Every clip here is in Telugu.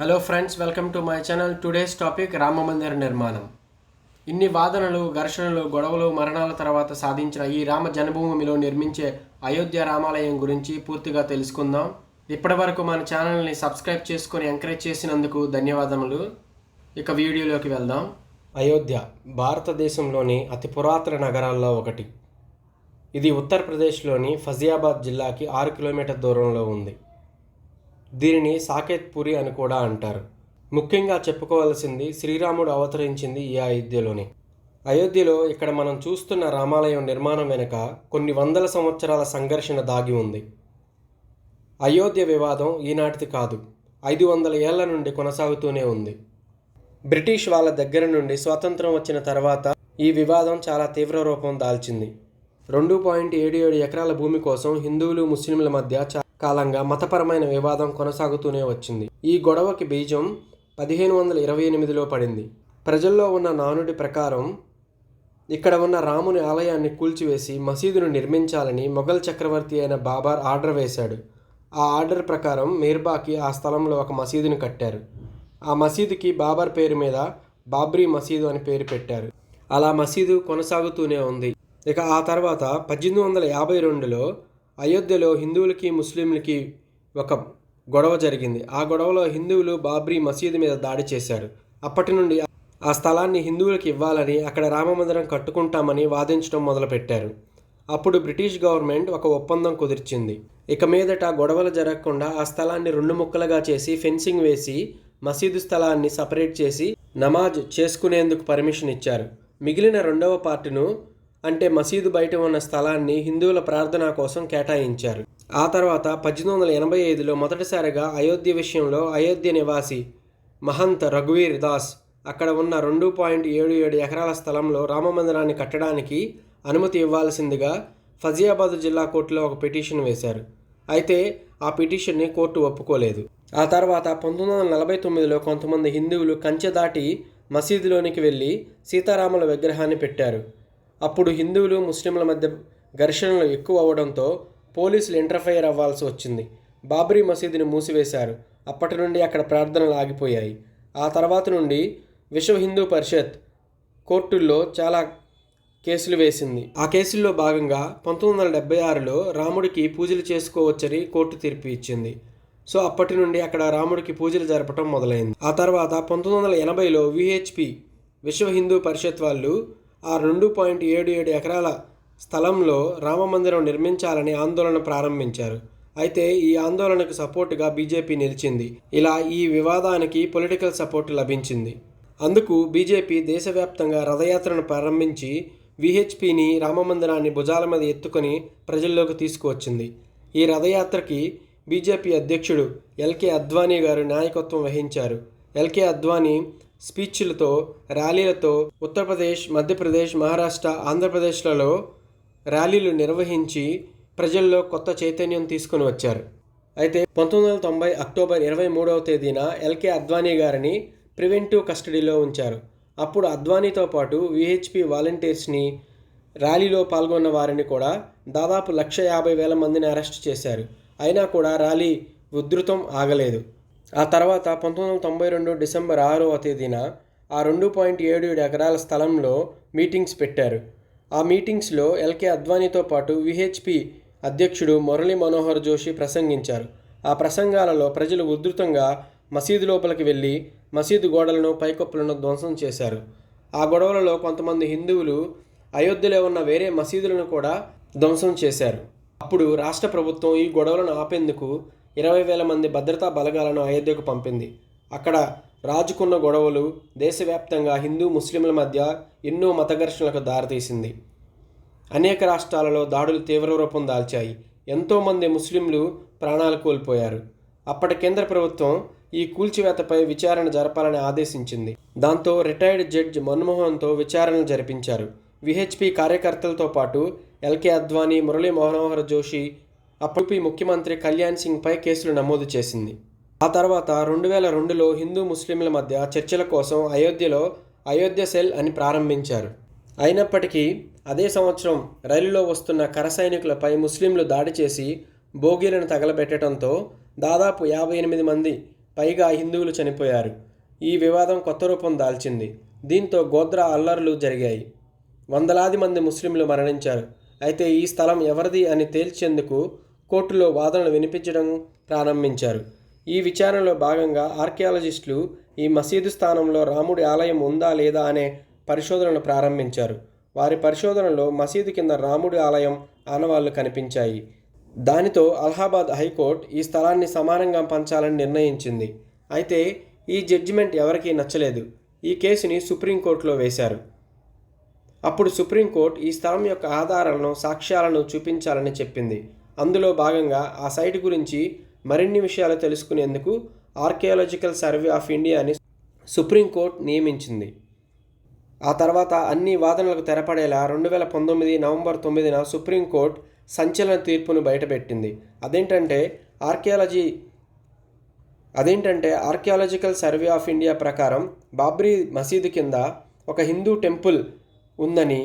Hello friends welcome to my channel today's topic Rama మందిర నిర్మాణం ఇన్ని వాదనలు ఘర్షణలు గొడవలు మరణాల తర్వాత సాధించిన ఈ రామ జన్మభూమిలో నిర్మించే అయోధ్య రామాలయం గురించి పూర్తిగా తెలుసుకుందాం. ఇప్పటివరకు మన ఛానల్ని సబ్స్క్రైబ్ చేసుకొని ఎంకరేజ్ చేసినందుకు ధన్యవాదములు. ఇక వీడియోలోకి వెళ్దాం. అయోధ్య భారతదేశంలోని అతి పురాతన నగరాల్లో ఒకటి. ఇది ఉత్తరప్రదేశ్లోని ఫజియాబాద్ జిల్లాకి ఆరు కిలోమీటర్ దూరంలో ఉంది. దీనిని సాకేత్ పురి అని కూడా అంటారు. ముఖ్యంగా చెప్పుకోవాల్సింది శ్రీరాముడు అవతరించింది ఈ అయోధ్యలోనే. అయోధ్యలో ఇక్కడ మనం చూస్తున్న రామాలయం నిర్మాణం వెనుక కొన్ని వందల సంవత్సరాల సంఘర్షణ దాగి ఉంది. అయోధ్య వివాదం ఈనాటిది కాదు. ఐదు వందల ఏళ్ళ నుండి కొనసాగుతూనే ఉంది. బ్రిటిష్ వాళ్ళ దగ్గర నుండి స్వాతంత్రం వచ్చిన తర్వాత ఈ వివాదం చాలా తీవ్ర రూపం దాల్చింది. రెండు పాయింట్ ఏడు ఏడు ఎకరాల భూమి కోసం హిందువులు ముస్లింల మధ్య చా- కాలంగా మతపరమైన వివాదం కొనసాగుతూనే వచ్చింది. ఈ గొడవకి బీజం పదిహేను వందల ఇరవై ఎనిమిదిలో పడింది. ప్రజల్లో ఉన్న నానుడి ప్రకారం ఇక్కడ ఉన్న రాముని ఆలయాన్ని కూల్చివేసి మసీదును నిర్మించాలని మొఘల్ చక్రవర్తి అయిన బాబర్ ఆర్డర్ వేశాడు. ఆ ఆర్డర్ ప్రకారం మీర్బాకి ఆ స్థలంలో ఒక మసీదుని కట్టారు. ఆ మసీదుకి బాబర్ పేరు మీద బాబ్రీ మసీదు అని పేరు పెట్టారు. అలా మసీదు కొనసాగుతూనే ఉంది. ఇక ఆ తర్వాత పద్దెనిమిది వందల యాభై రెండులో అయోధ్యలో హిందువులకి ముస్లింలకి ఒక గొడవ జరిగింది. ఆ గొడవలో హిందువులు బాబ్రీ మసీదు మీద దాడి చేశారు. అప్పటి నుండి ఆ స్థలాన్ని హిందువులకు ఇవ్వాలని అక్కడ రామమందిరం కట్టుకుంటామని వాదించడం మొదలుపెట్టారు. అప్పుడు బ్రిటిష్ గవర్నమెంట్ ఒక ఒప్పందం కుదిర్చింది. ఇక మీదట గొడవలు జరగకుండా ఆ స్థలాన్ని రెండు ముక్కలుగా చేసి ఫెన్సింగ్ వేసి మసీదు స్థలాన్ని సపరేట్ చేసి నమాజ్ చేసుకునేందుకు పర్మిషన్ ఇచ్చారు. మిగిలిన రెండవ పార్టును అంటే మసీదు బయట ఉన్న స్థలాన్ని హిందువుల ప్రార్థన కోసం కేటాయించారు. ఆ తర్వాత పద్దెనిమిది వందల ఎనభై ఐదులో మొదటిసారిగా అయోధ్య విషయంలో అయోధ్య నివాసి మహంత్ రఘువీర్ దాస్ అక్కడ ఉన్న రెండు పాయింట్ ఏడు ఏడు ఎకరాల స్థలంలో రామమందిరాన్ని కట్టడానికి అనుమతి ఇవ్వాల్సిందిగా ఫజియాబాద్ జిల్లా కోర్టులో ఒక పిటిషన్ వేశారు. అయితే ఆ పిటిషన్ని కోర్టు ఒప్పుకోలేదు. ఆ తర్వాత పంతొమ్మిది వందల నలభై తొమ్మిదిలో కొంతమంది హిందువులు కంచె దాటి మసీదులోనికి వెళ్ళి సీతారాముల విగ్రహాన్ని పెట్టారు. అప్పుడు హిందువులు ముస్లింల మధ్య ఘర్షణలు ఎక్కువ అవడంతో పోలీసులు ఇంటర్ఫైర్ అవ్వాల్సి వచ్చింది. బాబ్రీ మసీదుని మూసివేశారు. అప్పటి నుండి అక్కడ ప్రార్థనలు ఆగిపోయాయి. ఆ తర్వాత నుండి విశ్వ హిందూ పరిషత్ కోర్టుల్లో చాలా కేసులు వేసింది. ఆ కేసుల్లో భాగంగా పంతొమ్మిది వందల డెబ్బై ఆరులో రాముడికి పూజలు చేసుకోవచ్చని కోర్టు తీర్పు ఇచ్చింది. సో అప్పటి నుండి అక్కడ రాముడికి పూజలు జరపడం మొదలైంది. ఆ తర్వాత పంతొమ్మిది వందల ఎనభైలో విహెచ్పి విశ్వ హిందూ పరిషత్ వాళ్ళు ఆ రెండు పాయింట్ ఏడు ఏడు ఎకరాల స్థలంలో రామమందిరం నిర్మించాలని ఆందోళన ప్రారంభించారు. అయితే ఈ ఆందోళనకు సపోర్టుగా బీజేపీ నిలిచింది. ఇలా ఈ వివాదానికి పొలిటికల్ సపోర్ట్ లభించింది. అందుకు బీజేపీ దేశవ్యాప్తంగా రథయాత్రను ప్రారంభించి విహెచ్పిని రామమందిరాన్ని భుజాల మీద ఎత్తుకొని ప్రజల్లోకి తీసుకువచ్చింది. ఈ రథయాత్రకి బీజేపీ అధ్యక్షుడు ఎల్కే అద్వానీ గారు నాయకత్వం వహించారు. ఎల్కే అద్వానీ స్పీచ్లతో ర్యాలీలతో ఉత్తరప్రదేశ్ మధ్యప్రదేశ్ మహారాష్ట్ర ఆంధ్రప్రదేశ్లలో ర్యాలీలు నిర్వహించి ప్రజల్లో కొత్త చైతన్యం తీసుకుని వచ్చారు. అయితే పంతొమ్మిది వందల తొంభై అక్టోబర్ ఇరవై మూడవ తేదీన ఎల్కే అద్వానీ గారిని ప్రివెంటివ్ కస్టడీలో ఉంచారు. అప్పుడు అద్వానీతో పాటు విహెచ్పి వాలంటీర్స్ని ర్యాలీలో పాల్గొన్న వారిని కూడా దాదాపు లక్ష యాభై వేల మందిని అరెస్ట్ చేశారు. అయినా కూడా ర్యాలీ ఉధృతం ఆగలేదు. ఆ తర్వాత పంతొమ్మిది వందల తొంభై రెండు డిసెంబర్ ఆరవ తేదీన ఆ రెండు పాయింట్ ఏడు ఏడు ఎకరాల స్థలంలో మీటింగ్స్ పెట్టారు. ఆ మీటింగ్స్లో ఎల్కే అద్వానీతో పాటు విహెచ్పి అధ్యక్షుడు మురళీ మనోహర్ జోషి ప్రసంగించారు. ఆ ప్రసంగాలలో ప్రజలు ఉధృతంగా మసీదు లోపలికి వెళ్ళి మసీదు గోడలను పైకప్పులను ధ్వంసం చేశారు. ఆ గొడవలలో కొంతమంది హిందువులు అయోధ్యలో ఉన్న వేరే మసీదులను కూడా ధ్వంసం చేశారు. అప్పుడు రాష్ట్ర ప్రభుత్వం ఈ గొడవలను ఆపేందుకు ఇరవై వేల మంది భద్రతా బలగాలను అయోధ్యకు పంపింది. అక్కడ రాజుకున్న గొడవలు దేశవ్యాప్తంగా హిందూ ముస్లింల మధ్య ఎన్నో మత ఘర్షణలకు దారితీసింది. అనేక రాష్ట్రాలలో దాడులు తీవ్ర రూపం దాల్చాయి. ఎంతోమంది ముస్లింలు ప్రాణాలు కోల్పోయారు. అప్పటి కేంద్ర ప్రభుత్వం ఈ కూల్చివేతపై విచారణ జరపాలని ఆదేశించింది. దాంతో రిటైర్డ్ జడ్జ్ మన్మోహన్తో విచారణ జరిపించారు. విహెచ్పి కార్యకర్తలతో పాటు ఎల్కే అద్వానీ మురళీ మనోహర్ జోషి అప్పటి ముఖ్యమంత్రి కళ్యాణ్ సింగ్పై కేసులు నమోదు చేసింది. ఆ తర్వాత రెండు వేల రెండులో హిందూ ముస్లింల మధ్య చర్చల కోసం అయోధ్యలో అయోధ్య సెల్ అని ప్రారంభించారు. అయినప్పటికీ అదే సంవత్సరం రైలులో వస్తున్న కర సైనికులపై ముస్లింలు దాడి చేసి బోగీలను తగలబెట్టడంతో దాదాపు యాభై ఎనిమిది మంది పైగా హిందువులు చనిపోయారు. ఈ వివాదం కొత్త రూపం దాల్చింది. దీంతో గోద్రా అల్లర్లు జరిగాయి. వందలాది మంది ముస్లింలు మరణించారు. అయితే ఈ స్థలం ఎవరిది అని తేల్చేందుకు కోర్టులో వాదనలు వినిపించడం ప్రారంభించారు. ఈ విచారణలో భాగంగా ఆర్కియాలజిస్టులు ఈ మసీదు స్థానంలో రాముడి ఆలయం ఉందా లేదా అనే పరిశోధనలు ప్రారంభించారు. వారి పరిశోధనలో మసీదు కింద రాముడి ఆలయం ఆనవాళ్ళు కనిపించాయి. దానితో అలహాబాద్ హైకోర్టు ఈ స్థలాన్ని సమానంగా పంచాలని నిర్ణయించింది. అయితే ఈ జడ్జిమెంట్ ఎవరికీ నచ్చలేదు. ఈ కేసుని సుప్రీంకోర్టులో వేశారు. అప్పుడు సుప్రీంకోర్టు ఈ స్థలం యొక్క ఆధారాలను సాక్ష్యాలను చూపించాలని చెప్పింది. అందులో భాగంగా ఆ సైట్ గురించి మరిన్ని విషయాలు తెలుసుకునేందుకు ఆర్కియాలజికల్ సర్వే ఆఫ్ ఇండియాని సుప్రీంకోర్టు నియమించింది. ఆ తర్వాత అన్ని వాదనలకు తెరపడేలా రెండు వేల పంతొమ్మిది నవంబర్ తొమ్మిదిన సుప్రీంకోర్టు సంచలన తీర్పును బయటపెట్టింది. అదేంటంటే ఆర్కియాలజీ అదేంటంటే ఆర్కియాలజికల్ సర్వే ఆఫ్ ఇండియా ప్రకారం బాబ్రీ మసీదు కింద ఒక హిందూ టెంపుల్ ఉందని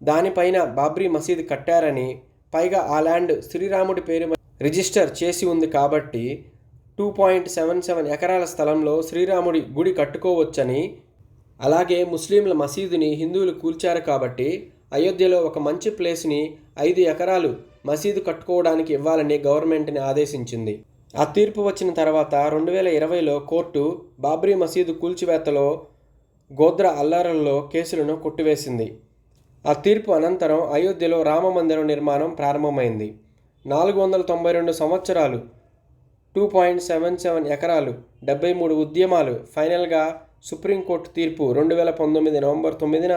దానిపైన బాబ్రీ మసీదు కట్టారని పైగా ఆ ల్యాండ్ శ్రీరాముడి పేరు రిజిస్టర్ చేసి ఉంది కాబట్టి టూ పాయింట్ సెవెన్ సెవెన్ ఎకరాల స్థలంలో శ్రీరాముడి గుడి కట్టుకోవచ్చని అలాగే ముస్లింల మసీదుని హిందువులు కూల్చారు కాబట్టి అయోధ్యలో ఒక మంచి ప్లేస్ని ఐదు ఎకరాలు మసీదు కట్టుకోవడానికి ఇవ్వాలని గవర్నమెంట్ని ఆదేశించింది. ఆ తీర్పు వచ్చిన తర్వాత రెండు వేల ఇరవైలో కోర్టు బాబ్రీ మసీదు కూల్చివేతలో గోద్రా అల్లారల్లో కేసులను కొట్టివేసింది. ఆ తీర్పు అనంతరం అయోధ్యలో రామ మందిరం నిర్మాణం ప్రారంభమైంది. నాలుగు వందల తొంభై రెండు సంవత్సరాలు టూ పాయింట్ సెవెన్ సెవెన్ ఎకరాలు డెబ్బై మూడు ఉద్యమాలు ఫైనల్గా సుప్రీంకోర్టు తీర్పు రెండు వేల పంతొమ్మిది నవంబర్ తొమ్మిదిన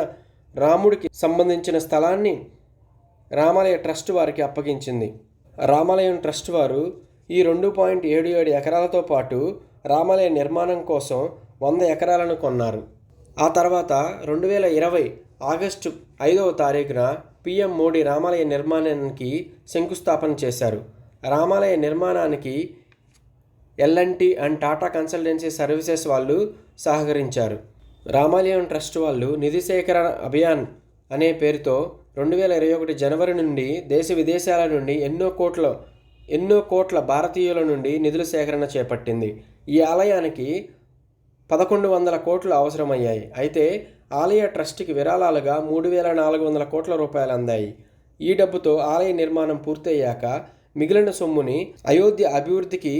రాముడికి సంబంధించిన స్థలాన్ని రామాలయ ట్రస్ట్ వారికి అప్పగించింది. రామాలయం ట్రస్ట్ వారు ఈ రెండు పాయింట్ ఏడు ఏడు ఎకరాలతో పాటు రామాలయ నిర్మాణం కోసం వంద ఎకరాలను కొన్నారు. ఆ తర్వాత రెండు వేల ఇరవై ఆగస్టు ఐదవ తారీఖున పిఎం మోడీ రామాలయ నిర్మాణానికి శంకుస్థాపన చేశారు. రామాలయ నిర్మాణానికి L and T and Tata consultancy services వాళ్ళు సహకరించారు. రామాలయం ట్రస్ట్ వాళ్ళు నిధి సేకరణ అభియాన్ అనే పేరుతో రెండు వేల ఇరవై ఒకటి జనవరి నుండి దేశ విదేశాల నుండి ఎన్నో కోట్ల ఎన్నో కోట్ల భారతీయుల నుండి నిధుల సేకరణ చేపట్టింది. ఈ ఆలయానికి పదకొండు వందల కోట్లు అవసరమయ్యాయి. అయితే ఆలయ ట్రస్ట్కి విరాళాలుగా మూడు వేల నాలుగు వందల కోట్ల రూపాయలు అందాయి. ఈ డబ్బుతో ఆలయ నిర్మాణం పూర్తయ్యాక మిగిలిన సొమ్ముని అయోధ్య అభివృద్ధికి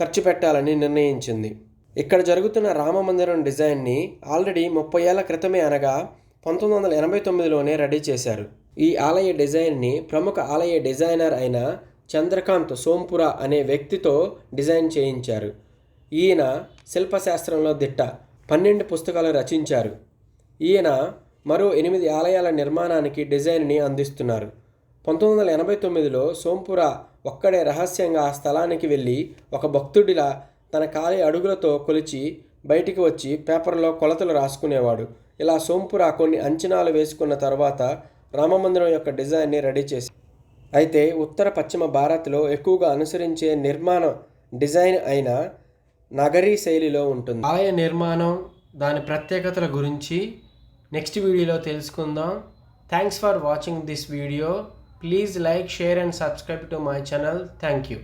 ఖర్చు పెట్టాలని నిర్ణయించింది. ఇక్కడ జరుగుతున్న రామ మందిరం డిజైన్ని ఆల్రెడీ ముప్పై ఏళ్ళ క్రితమే అనగా పంతొమ్మిది వందల ఎనభై తొమ్మిదిలోనే రెడీ చేశారు. ఈ ఆలయ డిజైన్ని ప్రముఖ ఆలయ డిజైనర్ అయిన చంద్రకాంత్ సోంపుర అనే వ్యక్తితో డిజైన్ చేయించారు. ఈయన శిల్పశాస్త్రంలో దిట్ట. పన్నెండు పుస్తకాలు రచించారు. ఈయన మరో ఎనిమిది ఆలయాల నిర్మాణానికి డిజైన్ని అందిస్తున్నారు. పంతొమ్మిది వందల ఎనభై తొమ్మిదిలో సోంపుర ఒక్కడే రహస్యంగా ఆ స్థలానికి వెళ్ళి ఒక భక్తుడిలా తన కాలి అడుగులతో కొలిచి బయటికి వచ్చి పేపర్లో కొలతలు రాసుకునేవాడు. ఇలా సోంపుర కొన్ని అంచనాలు వేసుకున్న తర్వాత రామమందిరం యొక్క డిజైన్ని రెడీ చేసి అయితే ఉత్తర పశ్చిమ భారత్లో ఎక్కువగా అనుసరించే నిర్మాణ డిజైన్ అయిన నగరీ శైలిలో ఉంటుంది. ఆలయ నిర్మాణం దాని ప్రత్యేకతల గురించి నెక్స్ట్ వీడియోలో తెలుసుకుందాం. Thanks for watching this video please like share and subscribe to my channel thank you